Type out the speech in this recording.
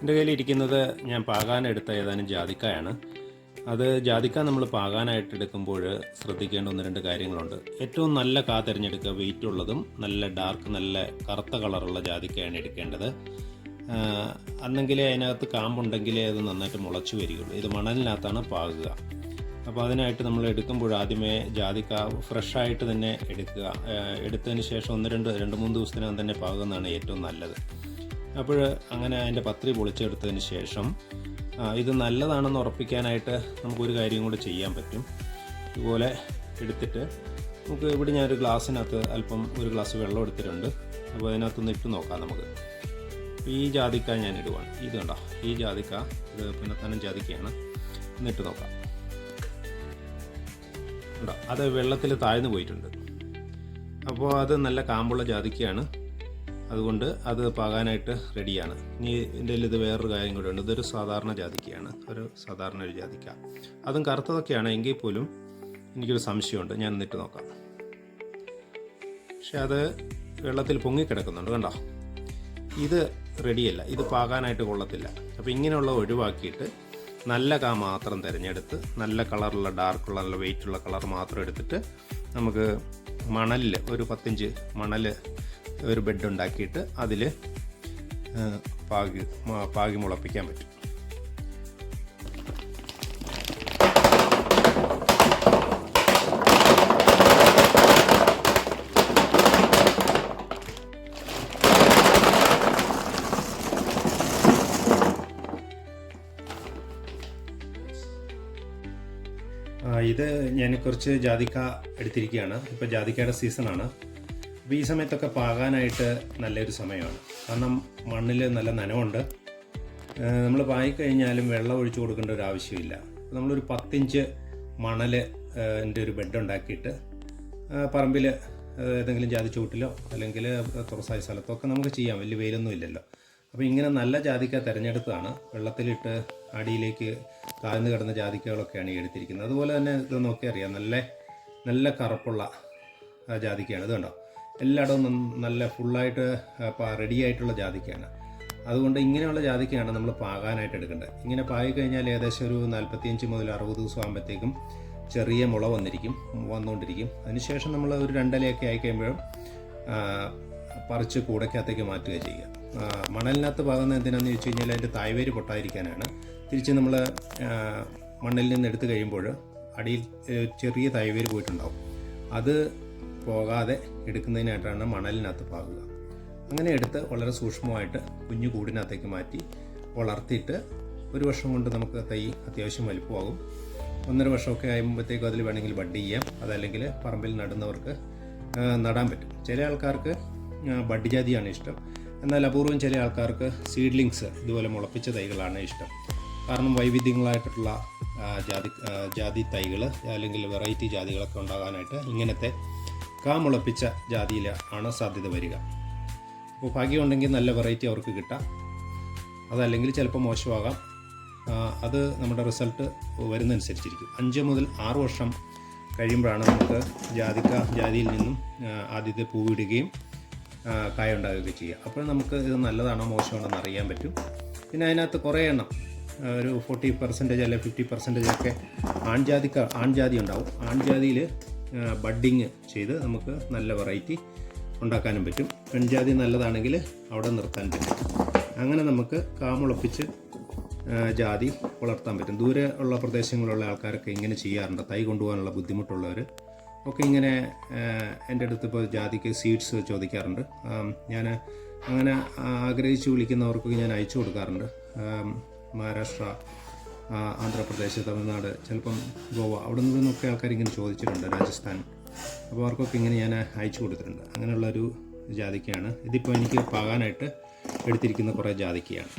എന്റെ കയ്യിലിരിക്കുന്നത് ഞാൻ പാകാനെടുത്ത ഏതാനും ജാതിക്കായാണ്. അത് ജാതിക്ക നമ്മൾ പാകാനായിട്ട് എടുക്കുമ്പോൾ ശ്രദ്ധിക്കേണ്ട ഒന്ന് രണ്ട് കാര്യങ്ങളുണ്ട്. ഏറ്റവും നല്ല കാ തിരഞ്ഞെടുക്കുക വെയിറ്റ് ഉള്ളതും നല്ല ഡാർക്ക് നല്ല കറുത്ത കളറുള്ള ജാതിക്കയാണ് എടുക്കേണ്ടത്. അന്നെങ്കിലേ അതിനകത്ത് കാമ്പുണ്ടെങ്കിലേ അത് നന്നായിട്ട് മുളച്ചു വരികയുള്ളൂ. ഇത് മണലിനകത്താണ് പാകുക. അപ്പോൾ അതിനായിട്ട് നമ്മൾ എടുക്കുമ്പോൾ ആദ്യമേ ജാതിക്ക ഫ്രഷായിട്ട് തന്നെ എടുക്കുക. എടുത്തതിന് ശേഷം ഒന്ന് രണ്ട് രണ്ട് മൂന്ന് ദിവസത്തിനകം തന്നെ പാകുന്നതാണ് ഏറ്റവും നല്ലത്. അപ്പോൾ അങ്ങനെ അതിന്റെ പത്രി പൊളിച്ചെടുത്തതിന് ശേഷം ഇത് നല്ലതാണെന്ന് ഉറപ്പിക്കാനായിട്ട് നമുക്കൊരു കാര്യം കൂടെ ചെയ്യാൻ പറ്റും. ഇതുപോലെ എടുത്തിട്ട് നമുക്ക് ഇവിടെ ഞാനൊരു ഗ്ലാസ്സിനകത്ത് അല്പം ഒരു ഗ്ലാസ് വെള്ളം എടുത്തിട്ടുണ്ട്. അപ്പോൾ അതിനകത്തൊന്ന് ഇട്ട് നോക്കാം നമുക്ക്. ഈ ജാതിക്ക ഞാൻ ഇടുവാണ്. ഇത് കണ്ടോ? ഈ ജാതിക്ക ഇത് പിന്നെ തന്നെ ജാതിക്കയാണ് എന്നിട്ട് നോക്കാം. ഉണ്ടോ അത് വെള്ളത്തിൽ താഴ്ന്നു പോയിട്ടുണ്ട്. അപ്പോൾ അത് നല്ല കാമ്പുള്ള ജാതിക്കയാണ്. അതുകൊണ്ട് അത് പാകാനായിട്ട് റെഡിയാണ് ഇനി ഇതിന്റെ ഇത് വേറൊരു കാര്യം കൂടെ ഉണ്ട്. ഇതൊരു സാധാരണ ജാതിക്കയാണ് ഒരു സാധാരണ ഒരു ജാതിക്ക. അതും കറുത്തതൊക്കെയാണ് എങ്കിൽ പോലും എനിക്കൊരു സംശയമുണ്ട്. ഞാൻ എന്നിട്ട് നോക്കാം. പക്ഷെ അത് വെള്ളത്തിൽ പൊങ്ങിക്കിടക്കുന്നുണ്ട് കണ്ടോ? ഇത് റെഡിയല്ല ഇത് പാകാനായിട്ട് കൊള്ളത്തില്ല. അപ്പോൾ ഇങ്ങനെയുള്ള ഒഴിവാക്കിയിട്ട് നല്ല കാ മാത്രം തിരഞ്ഞെടുത്ത് നല്ല കളറുള്ള ഡാർക്കുള്ള നല്ല വെയിറ്റുള്ള കളർ മാത്രം എടുത്തിട്ട് നമുക്ക് മണലിൽ ഒരു പത്തിഞ്ച് മണൽ ഒരു ബെഡ് ഉണ്ടാക്കിയിട്ട് അതിൽ പാകി പാകി മുളപ്പിക്കാൻ പറ്റും. ഇത് ഞാൻ കുറച്ച് ജാതിക്ക എടുത്തിരിക്കുകയാണ്. ഇപ്പോൾ ജാതിക്കയുടെ സീസണാണ്. അപ്പോൾ ഈ സമയത്തൊക്കെ പാകാനായിട്ട് നല്ലൊരു സമയമാണ്. കാരണം മണ്ണിൽ നല്ല നനവുണ്ട്. നമ്മൾ പായിക്കഴിഞ്ഞാലും വെള്ളം ഒഴിച്ചു കൊടുക്കേണ്ട ഒരു ആവശ്യമില്ല. നമ്മളൊരു പത്തിഞ്ച് മണൽ എന്റെ ഒരു ബെഡ് ഉണ്ടാക്കിയിട്ട് പറമ്പിൽ ഏതെങ്കിലും ജാതി ചൂട്ടിലോ അല്ലെങ്കിൽ തുറസായ സ്ഥലത്തോ ഒക്കെ നമുക്ക് ചെയ്യാം. വലിയ വെയിലൊന്നും ഇല്ലല്ലോ. അപ്പോൾ ഇങ്ങനെ നല്ല ജാതിക്ക തിരഞ്ഞെടുത്താണ് വെള്ളത്തിലിട്ട് അടിയിലേക്ക് താഴ്ന്നു കിടന്ന ജാതിക്കകളൊക്കെയാണ് ഈ എടുത്തിരിക്കുന്നത്. അതുപോലെ തന്നെ ഇത് നോക്കി അറിയാം. നല്ല നല്ല കറുപ്പുള്ള ജാതിക്കയാണ് ഇത് കണ്ടോ? എല്ലായിടവും നല്ല ഫുള്ളായിട്ട് റെഡി ആയിട്ടുള്ള ജാതിക്കയാണ് അതുകൊണ്ട് ഇങ്ങനെയുള്ള ജാതിക്കയാണ് നമ്മൾ പാകാനായിട്ട് എടുക്കേണ്ടത്. ഇങ്ങനെ പാകി കഴിഞ്ഞാൽ ഏകദേശം ഒരു നാൽപ്പത്തിയഞ്ച് മുതൽ അറുപത് ദിവസം ആകുമ്പോഴത്തേക്കും ചെറിയ മുള വന്നിരിക്കും വന്നുകൊണ്ടിരിക്കും അതിനുശേഷം നമ്മൾ ഒരു രണ്ടലയൊക്കെ ആയി കഴിയുമ്പോഴും പറിച്ച് കൂടക്കകത്തേക്ക് മാറ്റുക ചെയ്യുക. മണലിനകത്ത് പാകുന്ന എന്തിനാണെന്ന് ചോദിച്ചു കഴിഞ്ഞാൽ അതിന്റെ തായ്വേര് പൊട്ടാതിരിക്കാനാണ്. തിരിച്ച് നമ്മൾ മണ്ണിൽ നിന്ന് എടുത്തു കഴിയുമ്പോൾ അടിയിൽ ചെറിയ തായ്വേര് പോയിട്ടുണ്ടാവും. അത് പോകാതെ എടുക്കുന്നതിനായിട്ടാണ് മണലിനകത്ത് പാകുക. അങ്ങനെ എടുത്ത് വളരെ സൂക്ഷ്മമായിട്ട് കുഞ്ഞു കൂടിനകത്തേക്ക് മാറ്റി വളർത്തിയിട്ട് ഒരു വർഷം കൊണ്ട് നമുക്ക് തൈ അത്യാവശ്യം വലുപ്പമാകും. ഒന്നര വർഷമൊക്കെ ആകുമ്പോഴത്തേക്കും അതിൽ വേണമെങ്കിൽ ബഡ് ചെയ്യാം. അതല്ലെങ്കിൽ പറമ്പിൽ നടുന്നവർക്ക് നടാൻ പറ്റും. ചില ആൾക്കാർക്ക് ബഡ് ജാതിയാണ് ഇഷ്ടം. എന്നാൽ അപൂർവം ചില ആൾക്കാർക്ക് സീഡ്ലിങ്സ് ഇതുപോലെ മുളപ്പിച്ച തൈകളാണ് ഇഷ്ടം. കാരണം വൈവിധ്യങ്ങളായിട്ടുള്ള ജാതി ജാതി തൈകൾ അല്ലെങ്കിൽ വെറൈറ്റി ജാതികളൊക്കെ ഉണ്ടാകാനായിട്ട് ഇങ്ങനത്തെ കാ മുളപ്പിച്ച ജാതിയിൽ ആണ് സാധ്യത വരിക. അപ്പോൾ ഭാഗ്യമുണ്ടെങ്കിൽ നല്ല വെറൈറ്റി അവർക്ക് കിട്ടാം. അതല്ലെങ്കിൽ ചിലപ്പോൾ മോശമാകാം. അത് നമ്മുടെ റിസൾട്ട് വരുന്നതനുസരിച്ചിരിക്കും. അഞ്ച് മുതൽ ആറ് വർഷം കഴിയുമ്പോഴാണ് നമുക്ക് ജാതിക്ക ജാതിയിൽ നിന്നും ആദ്യത്തെ പൂവിടുകയും കായ ഉണ്ടാകുകയും ചെയ്യുക അപ്പോൾ നമുക്ക് ഇത് നല്ലതാണോ മോശമാണോ എന്ന് അറിയാൻ പറ്റും. പിന്നെ അതിനകത്ത് കുറേ എണ്ണം. ഒരു ഫോർട്ടി പെർസെന്റേജ് അല്ലെങ്കിൽ ഫിഫ്റ്റി പെർസെന്റേജ് ഒക്കെ ആൺജാതിക്ക ആൺജാതി ഉണ്ടാവും. ആൺജാതിയിൽ ബഡ്ഡിങ് ചെയ്ത് നമുക്ക് നല്ല വെറൈറ്റി ഉണ്ടാക്കാനും പറ്റും. പെൺജാതി നല്ലതാണെങ്കിൽ അവിടെ നിർത്താൻ പറ്റും. അങ്ങനെ നമുക്ക് കാമുളപ്പിച്ച് ജാതി വളർത്താൻ പറ്റും. ദൂരെ ഉള്ള പ്രദേശങ്ങളിലുള്ള ആൾക്കാരൊക്കെ ഇങ്ങനെ ചെയ്യാറുണ്ട്. തൈ കൊണ്ടുപോകാനുള്ള ബുദ്ധിമുട്ടുള്ളവർ ഒക്കെ ഇങ്ങനെ എന്റെ അടുത്ത് ഇപ്പോൾ ജാതിക്ക് സീഡ്സ് ചോദിക്കാറുണ്ട്. ഞാൻ അങ്ങനെ ആഗ്രഹിച്ച് വിളിക്കുന്നവർക്കൊക്കെ ഞാൻ അയച്ചു കൊടുക്കാറുണ്ട്. മഹാരാഷ്ട്ര ആന്ധ്രാപ്രദേശ് തമിഴ്നാട് ചിലപ്പം ഗോവ അവിടെ നിന്നൊക്കെ ആൾക്കാർ ഇങ്ങനെ ചോദിച്ചിട്ടുണ്ട് രാജസ്ഥാൻ. അപ്പോൾ അവർക്കൊക്കെ ഇങ്ങനെ ഞാൻ അയച്ചു കൊടുത്തിട്ടുണ്ട്. അങ്ങനെയുള്ളൊരു ജാതിക്കയാണ് ഇതിപ്പോൾ എനിക്ക് പാകാനായിട്ട് എടുത്തിരിക്കുന്ന കുറേ ജാതിക്കയാണ്